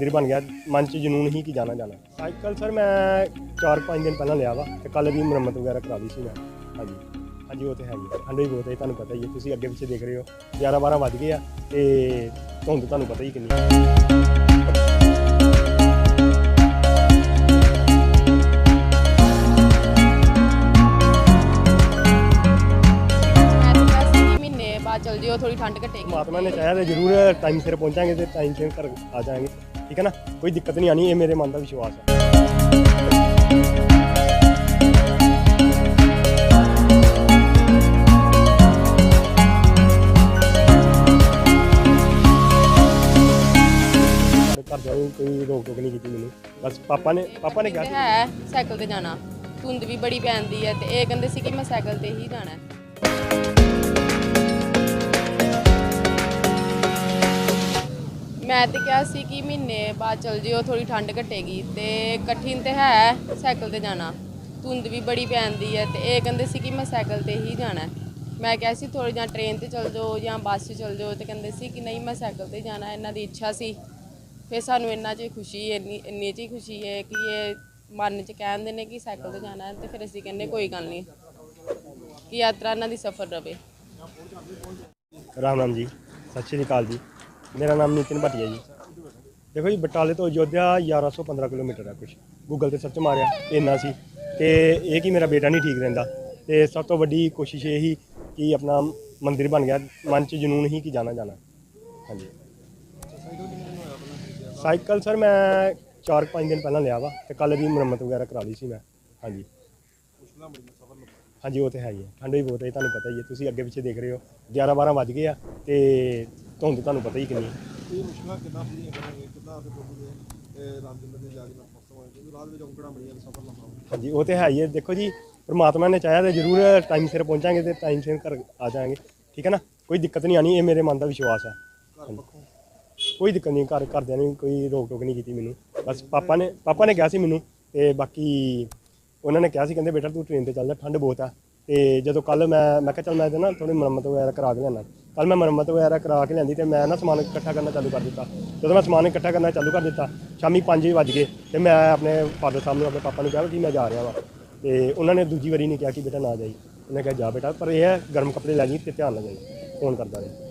ਮੰਦਿਰ ਬਣ ਗਿਆ। ਮਨ 'ਚ ਜਨੂਨ ਹੀ ਕਿ ਜਾਣਾ ਜਾਣਾ। ਸਾਈਕਲ ਸਰ ਮੈਂ 4-5 ਦਿਨ ਪਹਿਲਾਂ ਲਿਆ ਵਾ ਤੇ ਕੱਲ ਦੀ ਮੁਰੰਮਤ ਵਗੈਰਾ ਕਰਾ ਲਈ ਸੀ ਮੈਂ। ਹਾਂਜੀ। ਹਾਂਜੀ ਉਹ ਤੇ ਹੈ ਹੀ ਠੰਡ ਵੀ ਬਹੁਤ ਹੈ ਤੁਹਾਨੂੰ ਪਤਾ ਹੀ ਹੈ ਤੁਸੀਂ ਅੱਗੇ ਪਿੱਛੇ ਦੇਖ ਰਹੇ ਹੋ। 11-12 ਵੱਜ ਗਏ ਆ ਤੇ ਧੁੰਦ ਤੁਹਾਨੂੰ ਪਤਾ ਹੀ ਕਿੰਨੀ ਬਾਅਦ ਚਲ ਜਿਓ ਥੋੜੀ ਠੰਡ ਘਟੇਗੀ। ਪਰਮਾਤਮਾ ਨੇ ਚਾਹਿਆ ਤੇ ਜ਼ਰੂਰ ਟਾਈਮ ਸਿਰ ਪਹੁੰਚਾਂਗੇ ਤੇ ਟਾਈਮ ਸਿਰ ਘਰ ਆ ਜਾਾਂਗੇ। ਠੀਕ ਹੈ ਨਾ? ਕੋਈ ਦਿੱਕਤ ਨਹੀਂ ਆਣੀ ਇਹ ਮੇਰੇ ਮਨ ਦਾ ਵਿਸ਼ਵਾਸ ਹੈ। ਘਰਦਿਆਂ ਨੇ ਕੋਈ ਰੋਕ ਟੋਕ ਨਹੀਂ ਕੀਤੀ ਮੈਨੂੰ। ਬਸ ਪਾਪਾ ਨੇ ਪਾਪਾ ਨੇ ਕਿਹਾ ਸੀ। ਹੈ ਸਾਈਕਲ ਤੇ ਜਾਣਾ। ਧੁੰਦ ਵੀ ਬੜੀ ਪੈਂਦੀ ਹੈ ਤੇ ਇਹ ਕਹਿੰਦੇ ਸੀ ਕਿ ਮੈਂ ਸਾਈਕਲ ਤੇ ਹੀ ਜਾਣਾ ਹੈ। ਮੈਂ ਤੇ ਕਿਹਾ ਸੀ ਕਿ ਮਹੀਨੇ ਬਾਅਦ ਚਲ ਜਿਓ ਥੋੜੀ ਠੰਡ ਘਟੇਗੀ ਤੇ ਕਠਿਨ ਤੇ ਹੈ ਸਾਈਕਲ ਤੇ ਜਾਣਾ। ਧੁੰਦ ਵੀ ਬੜੀ ਪੈਂਦੀ ਹੈ ਤੇ ਇਹ ਕਹਿੰਦੇ ਸੀ ਕਿ ਮੈਂ ਸਾਈਕਲ ਤੇ ਹੀ ਜਾਣਾ ਮੈਂ ਕਿਹਾ ਸੀ ਥੋੜੀ ਜਾਂ ਟ੍ਰੇਨ ਤੇ ਚਲ ਜਾਓ ਜਾਂ ਬੱਸ 'ਚ ਚਲ ਜਾਓ ਤੇ ਕਹਿੰਦੇ ਸੀ ਕਿ ਨਹੀਂ ਮੈਂ ਸਾਈਕਲ ਤੇ ਜਾਣਾ, ਇਹਨਾਂ ਦੀ ਇੱਛਾ ਸੀ। ਫਿਰ ਸਾਨੂੰ ਇੰਨਾ 'ਚ ਖੁਸ਼ੀ, ਇੰਨੀ ਇੰਨੀ 'ਚ ਹੀ ਖੁਸ਼ੀ ਹੈ ਕਿ ਇਹ ਮਨ 'ਚ ਕਹਿੰਦੇ ਨੇ ਕਿ ਸਾਈਕਲ ਤੇ ਜਾਣਾ ਤੇ ਫਿਰ ਅਸੀਂ ਕਹਿੰਦੇ ਕੋਈ ਗੱਲ ਨਹੀਂ, ਕਿ ਯਾਤਰਾ ਇਹਨਾਂ ਦੀ ਸਫਲ ਰਵੇ। ਰਾਮ ਰਾਮ ਜੀ, ਸਤਿ ਸ਼੍ਰੀ ਅਕਾਲ ਜੀ। ਮੇਰਾ ਨਾਮ ਨਿਤਿਨ ਭਟੀਆ ਜੀ। ਦੇਖੋ ਜੀ, ਬਟਾਲੇ ਤੋਂ ਅਯੋਧਿਆ 1115 ਕਿਲੋਮੀਟਰ ਹੈ ਕੁਛ। ਗੂਗਲ ਤੇ ਸਰਚ ਮਾਰਿਆ, ਇੰਨਾ ਸੀ। ਤੇ ਇਹ ਕਿ ਮੇਰਾ ਬੇਟਾ ਨਹੀਂ ਠੀਕ ਰਹਿੰਦਾ। ਤੇ ਸਭ ਤੋਂ ਵੱਡੀ ਕੋਸ਼ਿਸ਼ ਇਹ ਹੀ ਕਿ ਆਪਣਾ ਮੰਦਿਰ ਬਣ ਗਿਆ। ਮਨ 'ਚ ਜਨੂਨ ਹੀ ਕਿ ਜਾਣਾ ਜਾਣਾ। ਹਾਂਜੀ। ਸਾਈਕਲ ਸਰ ਮੈਂ 4-5 ਦਿਨ ਪਹਿਲਾਂ ਲਿਆ ਵਾ ਤੇ ਕੱਲ ਵੀ ਮੁਰੰਮਤ ਵਗੈਰਾ ਕਰਾ ਲਈ ਸੀ ਮੈਂ। ਹਾਂਜੀ। ਹਾਂਜੀ, ਉਹ ਤੇ ਹੈ ਹੀ ਹੈ। ਠੰਡ ਵੀ ਬਹੁਤ ਹੈ ਤੁਹਾਨੂੰ ਪਤਾ ਹੀ ਹੈ। ਤੁਸੀਂ ਅੱਗੇ ਪਿੱਛੇ ਦੇਖ ਰਹੇ ਹੋ। 11-12 ਵੱਜ ਗਏ ਆ ਤੇ ਧੁੰਦ ਤੁਹਾਨੂੰ ਪਤਾ ਹੀ ਕਿੰਨੀ ਹੈ ਇਹ ਮੁਸ਼ਕਲਾਂ ਕਿੱਦਾਂ ਪੂਰੀਆਂ ਕਰਾਂਗੇ ਕਿੱਦਾਂ ਆਪਣੇ ਪ੍ਰਭੂ ਦੇ ਚੰਦਰ ਦੇ ਜਾ ਕੇ ਨਤਮਸਤਕ ਹੋਏ ਕਿਉਂਕਿ ਰਾਤ ਵਿੱਚ ਔਂਕੜਾਂ ਬੜੀਆਂ ਨੇ ਸਫਰ ਲੰਬਾ ਹੋਊ। ਹਾਂਜੀ ਉਹ ਤੇ ਹੈ ਹੀ ਹੈ ਦੇਖੋ ਜੀ ਪ੍ਰਮਾਤਮਾ ਨੇ ਚਾਹਿਆ ਤੇ ਜ਼ਰੂਰ ਟਾਈਮ ਸਿਰ ਪਹੁੰਚਾਂਗੇ ਤੇ ਟਾਈਮ ਸਿਰ ਘਰ ਆ ਜਾਾਂਗੇ ਠੀਕ ਹੈ ਨਾ? ਕੋਈ ਦਿੱਕਤ ਨਹੀਂ ਆਣੀ ਇਹ ਮੇਰੇ ਮਨ ਦਾ ਵਿਸ਼ਵਾਸ ਹੈ ਘਰ ਪੱਖੋਂ? ਕੋਈ ਦਿੱਕਤ ਨਹੀਂ ਘਰ ਘਰਦਿਆਂ ਨੇ ਕੋਈ ਰੋਕ ਟੋਕ ਨਹੀਂ ਕੀਤੀ ਮੈਨੂੰ। ਬਸ ਪਾਪਾ ਨੇ ਪਾਪਾ ਨੇ ਕਿਹਾ ਸੀ ਮੈਨੂੰ ਤੇ ਬਾਕੀ ਉਹਨਾਂ ਨੇ ਕਿਹਾ ਸੀ ਕਹਿੰਦੇ ਬੇਟਾ ਤੂੰ ਟ੍ਰੇਨ ਤੇ ਚੱਲ ਜਾ ਠੰਡ ਬਹੁਤ ਆ। ਤੇ ਜਦੋਂ ਕੱਲ ਮੈਂ ਮੈਂ ਕਿਹਾ ਚੱਲ ਮੈਂ ਇਹਦੇ ਨਾ ਥੋੜੀ ਮੁਰੰਮਤ ਵਗੈਰਾ ਕਰਾ ਕੇ ਲਿਆਣਾ ਕੱਲ ਮੈਂ ਮੁਰੰਮਤ ਵਗੈਰਾ ਕਰਾ ਕੇ ਲਿਆਂਦੀ ਤੇ ਮੈਂ ਨਾ ਸਮਾਨ ਇਕੱਠਾ ਕਰਨਾ ਚਾਲੂ ਕਰ ਦਿੱਤਾ। ਜਦੋਂ ਮੈਂ ਸਮਾਨ ਇਕੱਠਾ ਕਰਨਾ ਚਾਲੂ ਕਰ ਦਿੱਤਾ, ਸ਼ਾਮੀ 5 ਵਜ ਗਏ ਤੇ ਮੈਂ ਆਪਣੇ ਫਾਦਰ ਸਾਹਿਬ ਨੂੰ, ਆਪਣੇ ਪਾਪਾ ਨੂੰ ਕਿਹਾ ਕਿ ਮੈਂ ਜਾ ਰਿਹਾ ਵਾਂ। ਤੇ ਉਹਨਾਂ ਨੇ ਦੂਜੀ ਵਾਰੀ ਨਹੀਂ ਕਿਹਾ ਕਿ ਬੇਟਾ ਨਾ ਜਾਈ। ਉਹਨੇ ਕਿਹਾ, ਜਾ ਬੇਟਾ। ਪਰ ਇਹ ਹੈ, ਗਰਮ ਕੱਪੜੇ ਲੈ ਜੀ ਤੇ ਧਿਆਨ ਨਾਲ ਜਾਈ। ਫੋਨ ਕਰਦਾ ਰਿਹਾ।